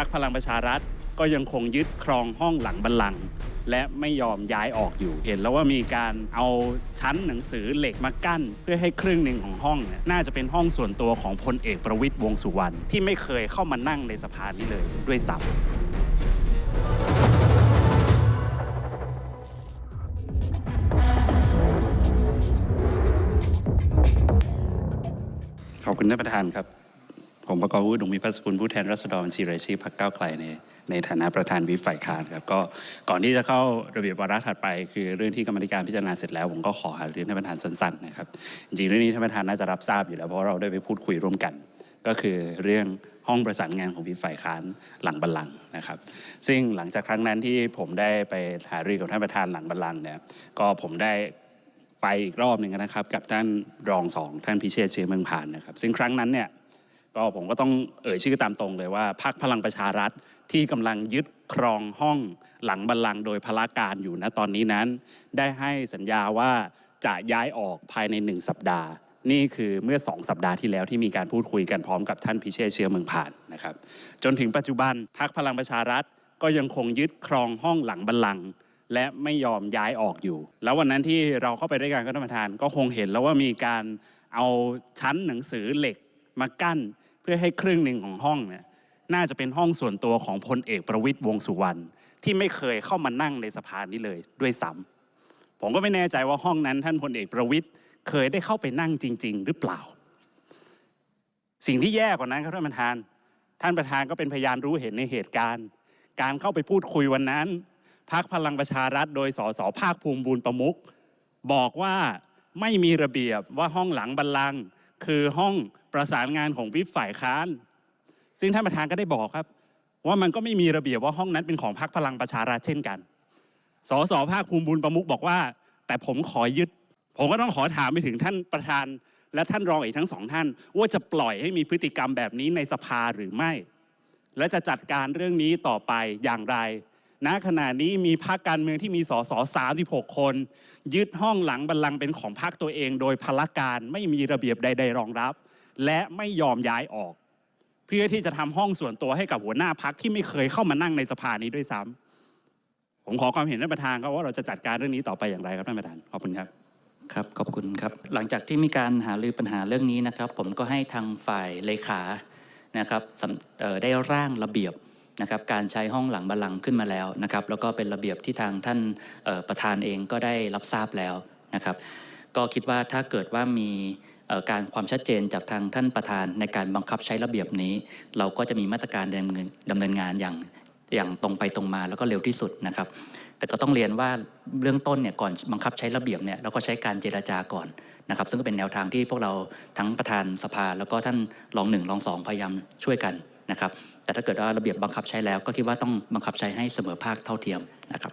พักพลังประชารัฐ ก็ยังคงยึดครองห้องหลังบัลลังก์และไม่ยอมย้ายออกอยู่ เห็นแล้วว่ามีการเอาชั้นหนังสือเหล็กมากั้น เพื่อให้ครึ่งหนึ่งของห้องเนี่ยน่าจะเป็นห้องส่วนตัวของพลเอกประวิตยวงสุวรรณที่ไม่เคยเข้ามานั่งในสภานี้เลยด้วยซ้ำขอบคุณท่านประธานครับ ผมประกอบวุฒิดงมีพัสกุลผู้แทนรัษฎรบัญชีรายชื่อพรรคก้าวไกลในในฐานะประธานวิฝ่ายค้านครับก็ก่อนที่จะเข้าระเบียบวาระถัดไป คือเรื่องที่กรรมธิการพิจารณาเสร็จแล้ว ผมก็ขอหารือท่านประธานสั้นๆนะครับจริงเรื่องนี้ท่านประธานน่าจะรับทราบอยู่แล้วเพราะเราได้ไปพูดคุยร่วมกัน ก็คือเรื่องห้องประสานงานของวิฝ่ายค้านหลังบัลลังก์นะครับ ซึ่งหลังจากครั้งนั้นที่ผมได้ไปหารือกับท่านประธานหลังบัลลังก์เนี่ยก็ผมได้ไปอีกรอบหนึ่งนะครับ กับท่านรองสองท่านพิเชษเชื้อเมืองผ่านนะครับ ซึ่งครั้งนั้นเนี่ย ก็ผมก็ต้องเอ่ยชื่อตามตรงเลยว่าพรรคพลังประชารัฐที่กำลังยึดครองห้องหลังบัลลังก์โดยพละการอยู่ณตอนนี้นั้น ได้ให้สัญญาว่าจะย้ายออกภายในหนึ่งสัปดาห์ นี่คือเมื่อ 2 สัปดาห์ที่แล้วที่มีการพูดคุยกันพร้อมกับท่านพิเชษเชื้อเมืองผ่านนะครับ จนถึงปัจจุบันพรรคพลังประชารัฐก็ยังคงยึดครองห้องหลังบัลลังก์และไม่ยอมย้ายออกอยู่ แล้ววันนั้นที่เราเข้าไปด้วยกันก็ท่านประธานก็คงเห็นแล้วว่ามีการเอาชั้นหนังสือเหล็ก มากั้นเพื่อให้ครึ่งหนึ่งของห้องเนี่ยน่าจะเป็นห้องส่วนตัวของพลเอกประวิตยวงสุวรรณที่ไม่เคยเข้ามานั่งในสภานี้เลยด้วยซ้ำผมก็ไม่แน่ใจว่าห้องนั้นท่านพลเอกประวิตยเคยได้เข้าไปนั่งจริง ๆ หรือเปล่า สิ่งที่แย่กว่านั้นครับท่านประธาน ท่านประธานก็เป็นพยานรู้เห็นในเหตุการณ์ การเข้าไปพูดคุยวันนั้นพักพลังประชารัฐโดยสสภาคภูมิบูรณ์ประมุขบอกว่าไม่มีระเบียบว่าห้องหลังบัลลังก์คือห้อง ประสานงานของวิปฝ่ายค้าน ซึ่งท่านประธานก็ได้บอกครับ ว่ามันก็ไม่มีระเบียบว่าห้องนั้นเป็นของพรรคพลังประชารัฐเช่นกัน สสภาคภูมิบุญประมุขบอกว่า แต่ผมขอยึด ผมก็ต้องขอถามไปถึงท่านประธาน และท่านรองอีกทั้งสองท่าน ว่าจะปล่อยให้มีพฤติกรรมแบบนี้ในสภาหรือไม่ และจะจัดการเรื่องนี้ต่อไปอย่างไรณขณะนี้มีพรรคการเมืองที่มีสส36 คน ยึดห้องหลังบัลลังก์เป็นของพรรคตัวเอง โดยพละการไม่มีระเบียบใด ๆ รองรับ และไม่ยอมย้ายออก เพื่อที่จะทำห้องส่วนตัวให้กับหัวหน้าพักที่ไม่เคยเข้ามานั่งในสภานี้ด้วยซ้ำผมขอความเห็นท่านประธานครับว่าเราจะจัดการเรื่องนี้ต่อไปอย่างไรครับท่านประธานขอบคุณครับครับขอบคุณครับหลังจากที่มีการหารือปัญหาเรื่องนี้นะครับ ผมก็ให้ทางฝ่ายเลขานะครับได้ร่างระเบียบนะครับการใช้ห้องหลังบัลลังก์ขึ้นมาแล้วนะครับ แล้วก็เป็นระเบียบที่ทางท่านประธานเองก็ได้รับทราบแล้วนะครับ ก็คิดว่าถ้าเกิดว่ามี การความชัดเจนจากทางท่านประธานในการบังคับใช้ระเบียบนี้ เราก็จะมีมาตรการดำเนินดำเนินงานอย่างอย่างตรงไปตรงมาแล้วก็เร็วที่สุดนะครับ แต่ก็ต้องเรียนว่าเบื้องต้นเนี่ยก่อนบังคับใช้ระเบียบเนี่ยเราก็ใช้การเจราจาก่อนนะครับ ซึ่งก็เป็นแนวทางที่พวกเราทั้งประธานสภา แล้วก็ท่านรองหนึ่งรองสองพยายามช่วยกันนะครับ แต่ถ้าเกิดว่าระเบียบบังคับใช้แล้ว ก็คิดว่าต้องบังคับใช้ให้เสมอภาคเท่าเทียมนะครับ